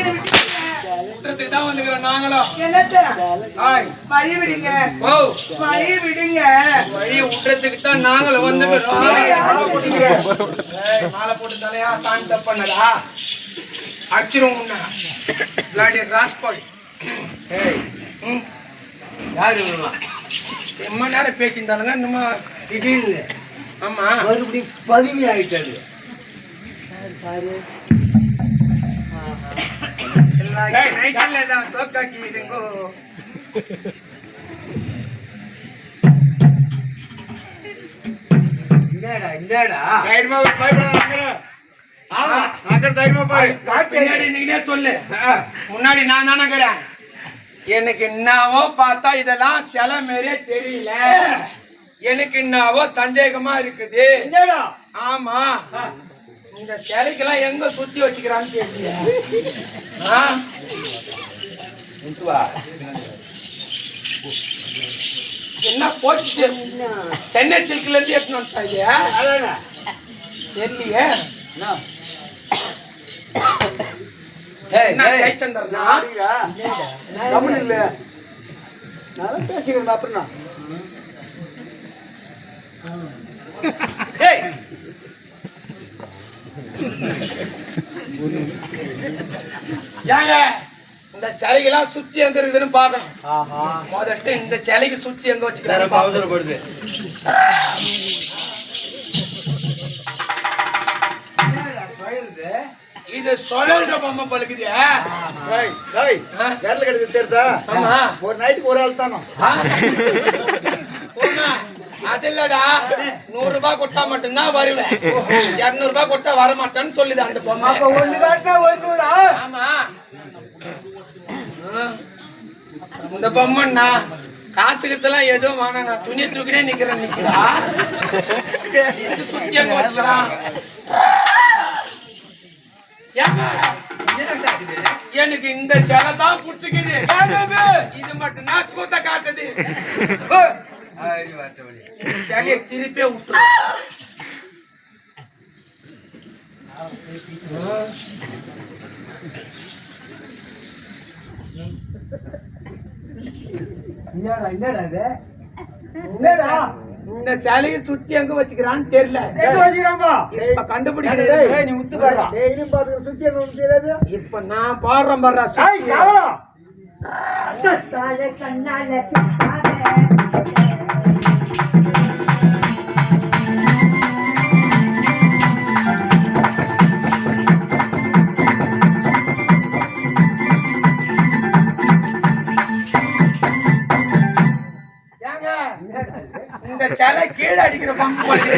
விட்டுறதுக்கு தான் வந்துக்கிறோம் நாங்களும் வழி விடுங்க வழி விடுங்க வழியை விட்டுறதுக்கு தான் நாங்களும் வந்துக்கிறோம். மாலை போட்டு தலையா சாமி தப்பண்ணதா அடிச்சிரும் உன்னை. பிளாடி ராஸ்பால் யாரு? எம்மா நேரம் பேசியிருந்தாலுங்க நம்ம திடீர்னு. ஆமா. மறுபடியும் பதவி ஆயிட்டாரு நைட்ல தான் சோக்காக்கி இதுங்கோ என்னடா என்னடா தைரியமா பயப்படாத ஆமா அக்கறை தைரியமா பாரு பின்னாடி இருந்தீங்கன்னே சொல்லு. முன்னாடி நான் தானேங்கிறேன் எனக்கு என்னவோ பார்த்தா இதெல்லாம் சில மாரியே தெரியல. எனக்கு என்னவோ சந்தேகமா இருக்குது. ஆமா. இந்த சிலைக்கெல்லாம் எங்க சுத்தி வச்சுக்கிறான்னு தெரியல? என்ன போச்சு? சென்னை சில்க்ல இருந்து எடுத்துன்னு வந்துட்டாங்க தெரியலையே ஜெயச்சந்திரனா? கவனம் இல்ல நல்லா பேசிக்கிறேன் அப்புறம் நான். ஏய், ஏங்க இந்த சிலைக்கெல்லாம் சுத்தி எங்க இருக்குதுன்னு பாக்கணும். முதல்ல இந்த சிலைக்கு சுத்தி எங்க நேரம் வச்சுக்கிறாங்க அவசரப்படுது இது சொல்லுற பொம்மை பழுக்குது டேய், டேய், விரல் கடுக்கு தெரியுதா? ஆமா. ஒரு நைட்டுக்கு ஒரு ஆள் தானோ? அது இல்லடா நூறு ரூபாய் கொட்டா மட்டும்தான் வருவேன் இருநூறு ரூபாய் கொட்டா வர மாட்டேன்னு சொல்லுது அந்த பொம்மை ஆமா. இந்த பொம்மைண்ணா காசு கிசெல்லாம் எதுவும் வேணாம். நான் துணி தூக்கினே நிக்கிறேன் நிக்கிறா. சுத்தி அங்க வச்சுக்கிறான்? எனக்கு இந்த சிலை தான் பிடிச்சிக்குது இது மட்டும் நான் சூத்த காட்டுது. இந்த சிலையை திருப்பி விட்டுரு என்னடா என்னடா இது என்னடா இந்த சிலையை சுத்தி எங்க வச்சுக்கிறான்னு தெரியல இப்ப கண்டுபிடிக்கிறேன் இப்ப நான் பாடுறேன் பாடுறா ஏய், கவலா. ஏங்க கீழே அடிக்கிற பம்பு போடுது.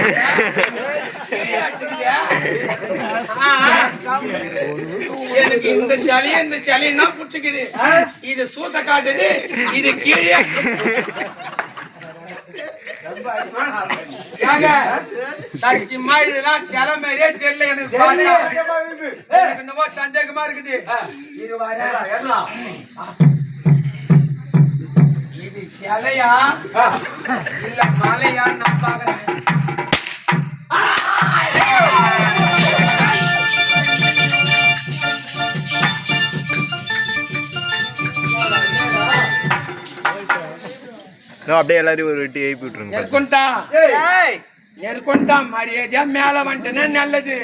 எனக்கு இந்த சிலையும் இந்த சிலையும் தான் பிடிச்சிக்குது. இது சூத்த காட்டுது இது கீழே. சத்தியமா இதெல்லாம் சிலை மாதிரியே தெரியல எனக்கு. எனக்கு என்னமோ சந்தேகமா இருக்குது. சிலையா இல்ல மலையான்னு நான் பாக்குறேன் அப்படியே எல்லாரையும் ஒரு வெட்டி எழுப்பி விட்டுருங்க நெருக்கொண்டா மரியாதையா மேல வந்துட்டேன்னா நல்லது.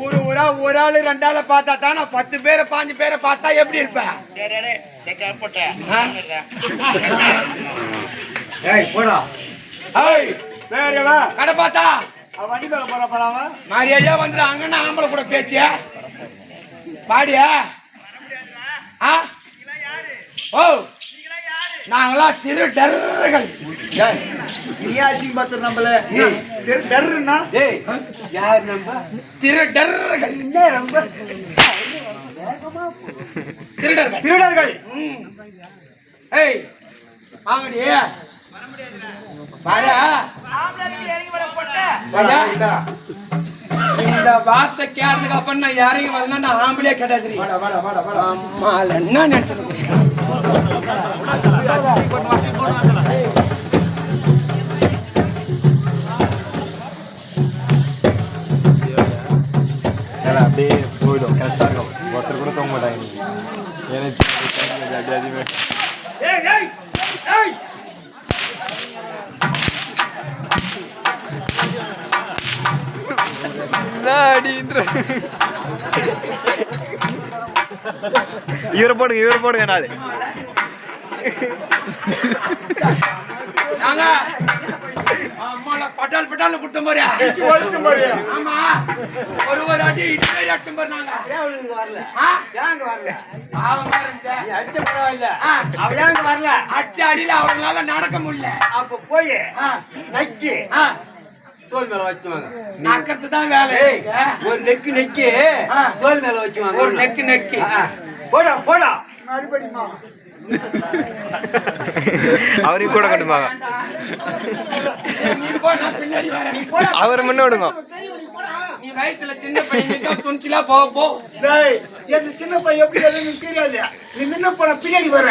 ஊரு ஊரா ஒரு ஆளு ரெண்டாள பார்த்தா தான் நான் பத்து பேரை பாஞ்சு பேரை பார்த்தா எப்படி இருப்பேன் ஆ? ஏய் போடா. கடை பார்த்தா? அவன் வண்டி மேல போறா போறாம மரியாதையா வந்துடு அங்கன்னு ஆம்பளை கூட பேச்சியா பாடியா ஆ? ஓ நாங்களா திருடர்கள் நீ அசிங்க பார்த்து நம்மள தெரு டர்னா ஏய். யார் நம்ப? திருடர்கள் என்ன ரொம்ப? திருடர்கள் திருடர்கள். ஏய் வாங்கடி. வாடா. இந்த வார்த்தை கேட்டதுக்கு அப்புறம் நான் இறங்கி வரல நான் ஆம்பளே கிடையாது வாடா வாடா வாடா வாடா. மாலை என்ன நினைச்சிருக்கேன் அப்படியே போயிடும். கரெக்டாக இருக்கும். ஒருத்தர் கூட தூங்க மாட்டாங்க. எனக்கு அப்படி அதிகமாக ஏய் ஏய் ஏய் அடின்ற. இவரை போடுங்க இவரை போடுங்க நாலு நாங்க அம்மால பட்டால் பட்டால் கொடுத்த மாதிரியா? ஆமா. ஒரு ஒரு அடி இட்டு அடிச்சோம் பாரு நாங்க. வரல? ஆ? ஏங்க வரல? பாவமா இருந்துச்சு. அடிச்ச பரவாயில்ல. ஆ, அவ ஏங்க வரல? அடிச்ச அடியில அவங்களால நடக்க முடியல. அப்ப போய் ஆ, நக்கி. ஆ, தோல் மேல வச்சுவாங்க. நக்கறது தான் வேலை. ஒரு நெக்கு நெக்கி. ஆ. தோல் மேல வச்சுவாங்க. ஒரு நெக்கு நெக்கி. ஆ, போடா போடா. மறுபடியுமா? அவரையும் கூட வரேன். அவர் முன்ன விடுங்க நீ வயித்துல சின்ன பையன் துணிச்சலா போ போ. சின்ன பையன் எப்படி தெரியாது. நீ முன்ன போன பின்னாடி வர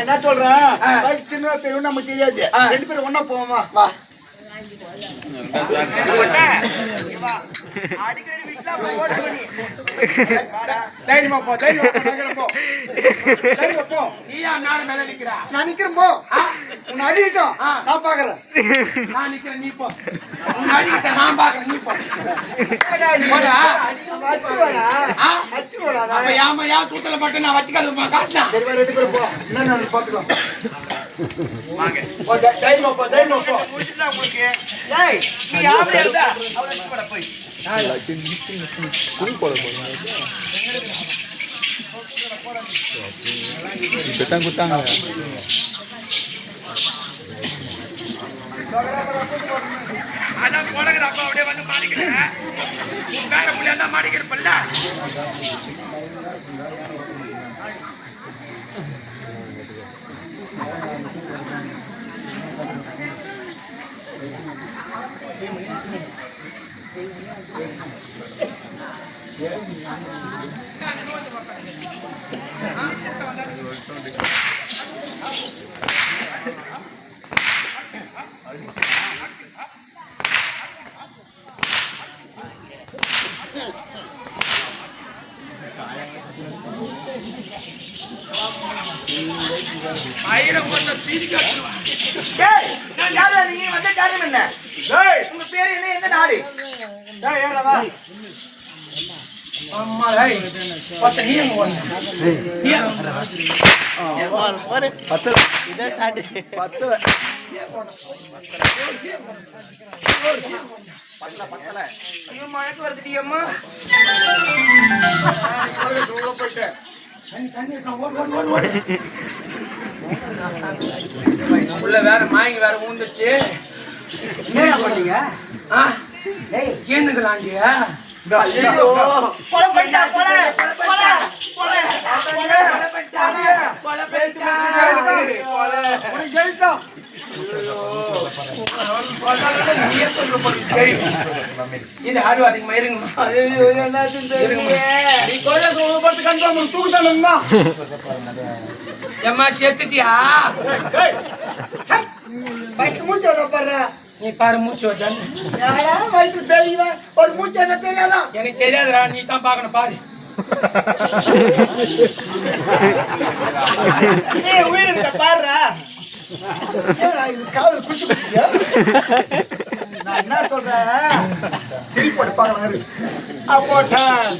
என்ன சொல்றேன் சின்ன பேர் நமக்கு தெரியாது. ரெண்டு பேரும் ஒண்ணா போவோமா? வா. தைரியமா போ தைரியமா போ? நான் நிக்கிறேன் போ. அடிக்கட்டும். நான் பாக்குறேன் நான் நிக்கிறேன், நீ போ. உன்னை அடிக்கிட்ட நான் பாக்குறேன், நீ போ. போடா. வச்சுருவாரா ஆ? வச்சுருவாடா அப்ப ஏம்மா ஏன் சூத்துல மட்டும் நான் வச்சுக்காத காட்டினா சரி ரெண்டு பேரும் போ. என்ன பாத்துக்கலாம் போ, தை- தைரியமா போ தைரியமா போ. ஏய் நீ யாரு இருந்தா அவளை போட போய். அதான் போலகிற அப்பா அப்படியே வந்து மாட்டிக்கிறேன் உன் பேர புள்ளியா தான் மாட்டிக்கிறப்பல்ல ஆயிரம் கொஞ்சம் பீதி காட்டுவான் ஏய் யாரா வந்த காரியம் என்ன? உங்க பேரு என்ன? எந்த நாடு? ஏறவா ஏறா வா அம்மா ஏய் பத்த நீ எங்க ஓடுன? நீ எங்க- ஐயோ மழைக்கு வருதுடி அம்மா தண்ணி தண்ணி எடுத்துட்டு வா, ஓடு ஓடு ஓடு ஓடு உள்ள வேற மாயங்க வேற ஊந்துருச்சு. என்ன பண்ணீங்க? ஏந்துக்கலாண்டியா செத்துட்டியா வயசு மூச்சு பாரு நீ பாரு மூச்சு வருதான்னு யாரா? வயசு பெரியவன் ஒரு மூச்சு அதை தெரியாதா? எனக்கு தெரியாதுடா நீ தான் பார்க்கணும் பாரு. ஏய் உயிர் இருக்க பாருடா காதல் நான் என்ன சொல்றேன்? திருப்பி போட்டு பார்க்கலாம் இரு. ஆ போட்டேன்.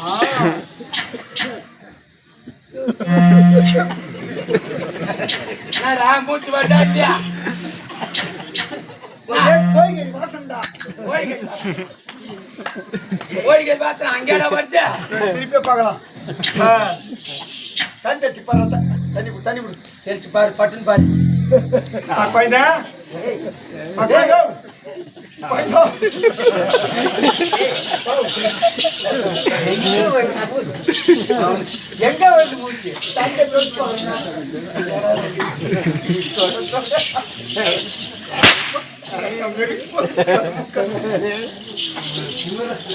ஆ. என்னடா மூச்சு வருதா இல்லையா கோயிலை வாசம்டா அங்கேடா வருது திருப்பி பார்க்கலாம். தண்ணி தட்டி பாரு தண்ணி கொடு தண்ணி கொடு. சரிச்சு பாரு பட்டுன்னு பாரு. குழந்தை. எங்க வந்து மூச்சு.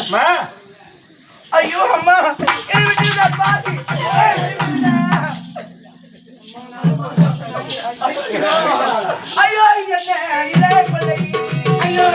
அம்மா ஐயோ அம்மா. ஐயோ என்ன இதே பிள்ளை. ஐயோ